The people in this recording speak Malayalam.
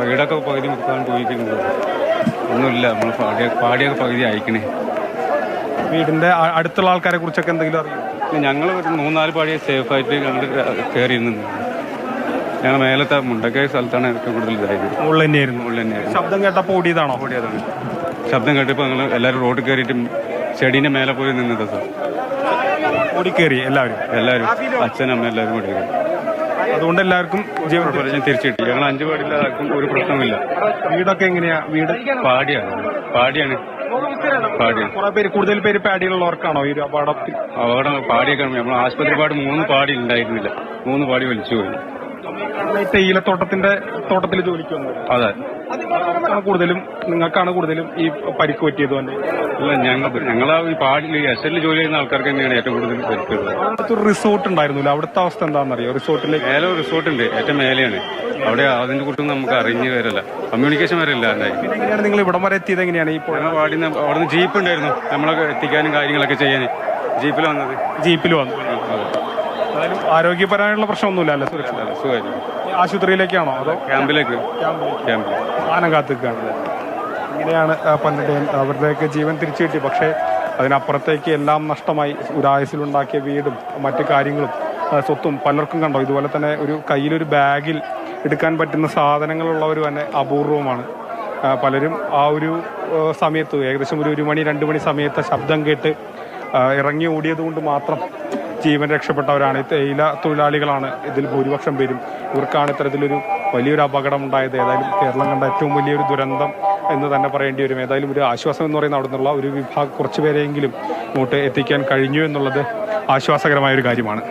വീടൊക്കെ പകുതി മുക്കാൻ പോയിട്ടുണ്ട് ഒന്നുമില്ല നമ്മൾ പാടിയ പാടിയൊക്കെ പകുതി അയക്കണേ വീടിന്റെ അടുത്തുള്ള ആൾക്കാരെ കുറിച്ചൊക്കെ എന്തെങ്കിലും അറിയാം? ഞങ്ങൾ ഒരു മൂന്നാൽ പാടിയെ സേഫായിട്ട് ഞങ്ങൾ കയറി നിന്ന് ഞങ്ങൾ മേലത്തെ മുണ്ടക്കായ സ്ഥലത്താണ് ഏറ്റവും കൂടുതൽ ഇതായത്. ഉള്ളിൽ തന്നെയായിരുന്നു ഉള്ളിൽ തന്നെയായിരുന്നു ശബ്ദം കേട്ടപ്പോൾ ഓടിയതാണോ? ഓടിയതാണ്. ശബ്ദം കേട്ടപ്പോൾ ഞങ്ങൾ എല്ലാവരും റോഡിൽ കയറിയിട്ട് ചെടീന്റെ മേലെ പോയി നിന്നത് സാർ. ഓടിക്കേറി എല്ലാവരും. എല്ലാവരും അച്ഛനും അമ്മ എല്ലാവരും കൂടി അതുകൊണ്ട് എല്ലാവർക്കും ജീവൻ ഞാൻ തിരിച്ചു കിട്ടി ഞങ്ങൾ അഞ്ചു പാടില്ല ആർക്കും ഒരു പ്രശ്നമില്ല വീടൊക്കെ എങ്ങനെയാ? വീട് പാടിയാണ്. പാടിയാണ്. കുറെ പേര് കൂടുതൽ പേര് പാടിയുള്ളവർക്കാണോ ഈ അപകടത്തിൽ അപകടം പാടിയൊക്കെ നമ്മൾ ആശുപത്രി പാട് മൂന്ന് പാടി ഉണ്ടായിരുന്നില്ല. മൂന്ന് പാടി വലിച്ചു പോയി. തേയിലത്തോട്ടത്തിന്റെ തോട്ടത്തിൽ ജോലിക്ക് വന്നത് അതെ. കൂടുതലും നിങ്ങൾക്കാണ് കൂടുതലും ഈ പരിക്ക് പറ്റിയത് തന്നെ അല്ല ഞങ്ങൾ ഞങ്ങൾ ആ ഈ പാടി എസ് എല്ലിൽ ജോലി ചെയ്യുന്ന ആൾക്കാർക്ക് തന്നെയാണ് ഏറ്റവും കൂടുതൽ പരിക്കുള്ളത്. റിസോർട്ട് ഉണ്ടായിരുന്നില്ല. അവിടുത്തെ അവസ്ഥ എന്താണെന്നറിയോ? റിസോർട്ടിലേക്ക് മേലെ റിസോർട്ടുണ്ട് റിസോർട്ട് ഉണ്ട്. ഏറ്റവും മേലെയാണ്. അവിടെ അതിന്റെ കുറിച്ചൊന്നും നമുക്ക് അറിഞ്ഞു വരല്ല. കമ്മ്യൂണിക്കേഷൻ വരെ ഇല്ല ഉണ്ടായി പിന്നെ എങ്ങനെയാണ് നിങ്ങൾ ഇവിടം വരെ എത്തിയത്? എങ്ങനെയാണ് ഈ അവിടെ നിന്ന് ജീപ്പ് ഉണ്ടായിരുന്നു. നമ്മളൊക്കെ എത്തിക്കാനും കാര്യങ്ങളൊക്കെ ചെയ്യാൻ ജീപ്പിൽ വന്നത്. ജീപ്പിൽ വന്നു. എന്തായാലും ആരോഗ്യപരമായിട്ടുള്ള പ്രശ്നമൊന്നുമില്ല അല്ലേ സുരക്ഷ അതെ സുഖമായിരുന്നു ഈ ആശുപത്രിയിലേക്കാണോ അതോ ക്യാമ്പിലേക്ക്? ക്യാമ്പിൽ ആനം കാത്തുക്കാണ്. ഇങ്ങനെയാണ് പലരുടെയും അവരുടെയൊക്കെ ജീവൻ തിരിച്ചു കിട്ടി. പക്ഷേ അതിനപ്പുറത്തേക്ക് എല്ലാം നഷ്ടമായി. ഒരായുസിലുണ്ടാക്കിയ വീടും മറ്റു കാര്യങ്ങളും സ്വത്തും പലർക്കും കണ്ടോ? ഇതുപോലെ തന്നെ ഒരു കയ്യിലൊരു ബാഗിൽ എടുക്കാൻ പറ്റുന്ന സാധനങ്ങളുള്ളവർ തന്നെ അപൂർവമാണ്. പലരും ആ ഒരു സമയത്ത് ഏകദേശം ഒരു ഒരു മണി രണ്ട് മണി സമയത്തെ ശബ്ദം കേട്ട് ഇറങ്ങി ഓടിയത് കൊണ്ട് മാത്രം ജീവൻ രക്ഷപ്പെട്ടവരാണ്. തേയില തൊഴിലാളികളാണ്. ഇതിൽ ഭൂരിപക്ഷം പേരും. ഇവർക്കാണ് ഇത്തരത്തിലൊരു വലിയൊരു അപകടം ഉണ്ടായത്. ഏതായാലും കേരളം കണ്ട ഏറ്റവും വലിയൊരു ദുരന്തം എന്ന് തന്നെ പറയേണ്ടി വരും. ഏതായാലും ഒരു ആശ്വാസം എന്ന് പറയുന്ന അവിടെ നിന്നുള്ള ഒരു വിഭാഗം കുറച്ച് പേരെയെങ്കിലും ഇങ്ങോട്ട് എത്തിക്കാൻ കഴിഞ്ഞു എന്നുള്ളത് ആശ്വാസകരമായ ഒരു കാര്യമാണ്.